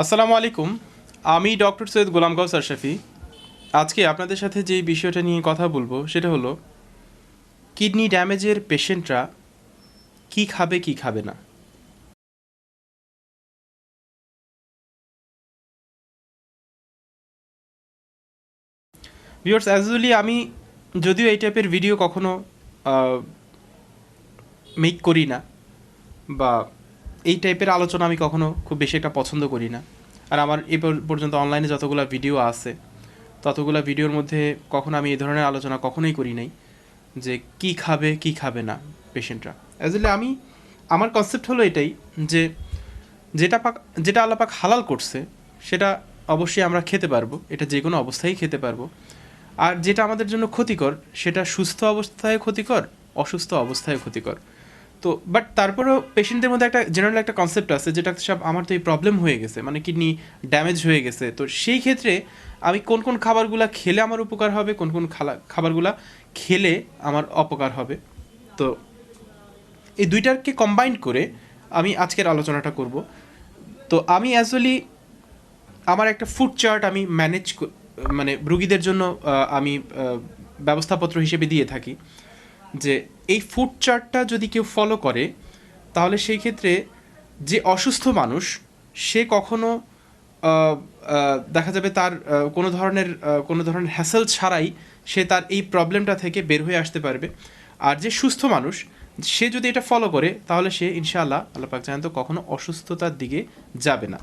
আসসালামু আলাইকুম, আমি ডক্টর সৈয়দ গোলাম গাউস আশরাফি আজকে আপনাদের সাথে যে বিষয়টা নিয়ে কথা বলব সেটা হলো, কিডনি ড্যামেজের পেশেন্টরা কি খাবে কি খাবে না। ভিউয়ার্স অ্যাজুয়ালি আমি যদিও এই টাইপের ভিডিও কখনো মেক করি না বা এই টাইপের আলোচনা আমি কখনো খুব বেশি একটা পছন্দ করি না। আর আমার এ পর্যন্ত অনলাইনে যতগুলো ভিডিও আছে, ততগুলো ভিডিওর মধ্যে কখনো আমি এই ধরনের আলোচনা কখনোই করি নাই যে কি খাবে কি খাবে না পেশেন্টরা অ্যাজুয়ালি আমি, আমার কনসেপ্ট হলো এটাই যে যেটা পাক যেটা আল্লাপাক হালাল করছে, সেটা অবশ্যই আমরা খেতে পারব, এটা যে কোনো অবস্থায় খেতে পারব। আর যেটা আমাদের জন্য ক্ষতিকর, সেটা সুস্থ অবস্থায় ক্ষতিকর, অসুস্থ অবস্থায় ক্ষতিকর। তো বাট তারপরেও পেশেন্টদের মধ্যে একটা জেনারেল একটা কনসেপ্ট আছে, যেটা সব আমার তো এই প্রবলেম হয়ে গেছে মানে কিডনি ড্যামেজ হয়ে গেছে। তো সেই ক্ষেত্রে আমি কোন কোন খাবারগুলা খেলে আমার উপকার হবে, কোন কোন খাবারগুলা খেলে আমার অপকার হবে। তো এই দুইটাকে কম্বাইন্ড করে আমি আজকের আলোচনাটা করব। তো আমি অ্যাকচুয়ালি আমার একটা ফুড চার্ট আমি ম্যানেজ মানে রুগীদের জন্য আমি ব্যবস্থাপত্র হিসেবে দিয়ে থাকি। যে এই ফুড চার্টটা যদি কেউ ফলো করে, তাহলে সেই ক্ষেত্রে যে অসুস্থ মানুষ, সে কখনো দেখা যাবে তার কোনো ধরনের কোনো ধরনের হ্যাসেল ছাড়াই সে তার এই প্রবলেমটা থেকে বের হয়ে আসতে পারবে। আর যে সুস্থ মানুষ, সে যদি এটা ফলো করে, তাহলে সে ইনশাআল্লাহ আল্লাহ পাক জানেন তো কখনো অসুস্থতার দিকে যাবে না।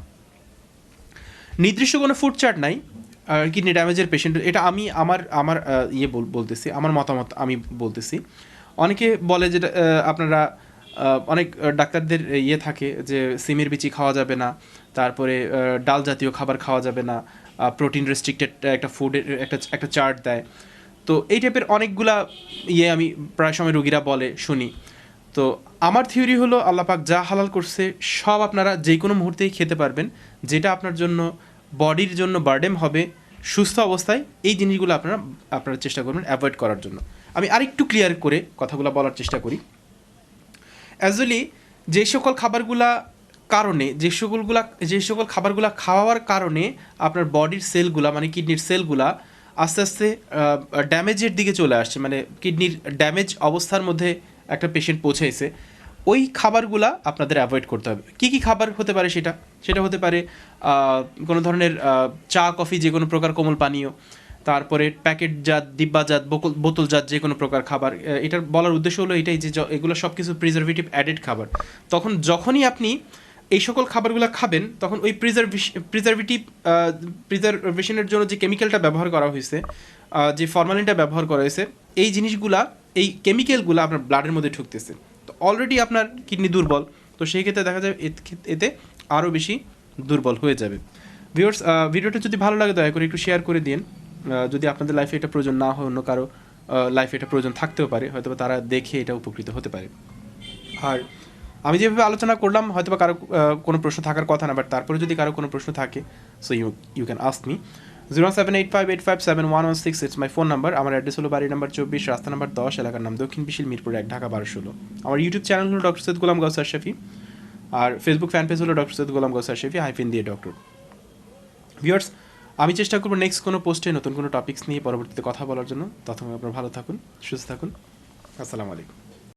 নির্দিষ্ট কোনো ফুড চার্ট নাই কিডনি ড্যামেজের পেশেন্ট এটা আমি আমার আমার ইয়ে বল- বলতেছি, আমার মতামত আমি বলতেছি। অনেকে বলে যেটা আপনারা অনেক ডাক্তারদের ইয়ে থাকে যে, সিমের বিচি খাওয়া যাবে না, তারপরে ডাল জাতীয় খাবার খাওয়া যাবে না প্রোটিন রেস্ট্রিক্টেড একটা ফুডের একটা একটা চার্ট দেয়। তো এই টাইপের অনেকগুলা ইয়ে আমি প্রায় সময় রুগীরা বলে, শুনি। তো আমার থিওরি হলো আল্লাপাক যা হালাল করছে, সব আপনারা যে কোনো মুহূর্তেই খেতে পারবেন, যেটা আপনার জন্য বডির জন্য বার্ডেম হবে, সুস্থ অবস্থায় এই জিনিসগুলো আপনারা আপনারা চেষ্টা করবেন অ্যাভয়েড করার জন্য। আমি আরেকটু ক্লিয়ার করে কথাগুলো বলার চেষ্টা করি। অ্যাকচুয়ালি যে সকল খাবারগুলা কারণে, যে সকলগুলা, যে সকল খাবারগুলা খাওয়ার কারণে আপনার বডির সেলগুলা মানে কিডনির সেলগুলা আস্তে আস্তে ড্যামেজের দিকে চলে আসছে। মানে কিডনির ড্যামেজ অবস্থার মধ্যে একটা পেশেন্ট পৌঁছাইছে ওই খাবারগুলা আপনাদের অ্যাভয়েড করতে হবে। কী কী খাবার হতে পারে সেটা? সেটা হতে পারে কোনো ধরনের চা, কফি যে কোনো প্রকার কোমল পানীয়, তারপরে প্যাকেটজাত ডিব্বাজাত বোতলজাত যে কোনো প্রকার খাবার এটার বলার উদ্দেশ্য হলো এটাই যে এগুলো সব কিছু প্রিজারভেটিভ অ্যাডেড খাবার। তখন যখনই আপনি এই সকল খাবারগুলো খাবেন, তখন ওই প্রিজার্ভেশন প্রিজারভেটিভ প্রিজারভেশনের জন্য যে কেমিক্যালটা ব্যবহার করা হয়েছে যে ফরমালিনটা ব্যবহার করা হয়েছে, এই জিনিসগুলা, এই কেমিক্যালগুলো আপনার ব্লাডের মধ্যে ঢুকতেছে। অলরেডি আপনার কিডনি দুর্বল, তো সেই ক্ষেত্রে দেখা যাবে এত আরও বেশি দুর্বল হয়ে যাবে। ভিউয়ার্স ভিডিওটা যদি ভালো লাগে, দয়া করে একটু শেয়ার করে দিন। যদি আপনাদের লাইফে এটা প্রয়োজন না হয়, অন্য কারও লাইফে এটা প্রয়োজন থাকতেও পারে হয়তো তারা দেখে এটা উপকৃত হতে পারে। আর আমি যেভাবে আলোচনা করলাম হয়তো বা কারও কোনো প্রশ্ন থাকার কথা না বাট তারপরে যদি কারও কোনো প্রশ্ন থাকে so you you can ask me zero seven eight five eight five seven one one six it's my phone number আমার অ্যাড্রেস হলো বাড়ি নাম্বার চব্বিশ, রাস্তা নাম্বার দশ, এলাকার নাম দক্ষিণ বিশিল মিরপুর এক, ঢাকা বারো ষোলো। আমার ইউটিউব চ্যানেল হলো ডক্টর সৈয়দ গোলাম গৌসার শেফি, আর ফেসবুক ফ্যান পেজ হলো ডক্টর সৈয়দ গোলাম গৌসার শেফি হাইফিন দিয়ে ডক্টর ভিউয়ার্স আমি চেষ্টা করব নেক্সট কোনো পোস্টে নতুন কোনো টপিক্স নিয়ে পরবর্তীতে কথা বলার জন্য। তখন আপনারা ভালো থাকুন, সুস্থ থাকুন। আসসালামু আলাইকুম।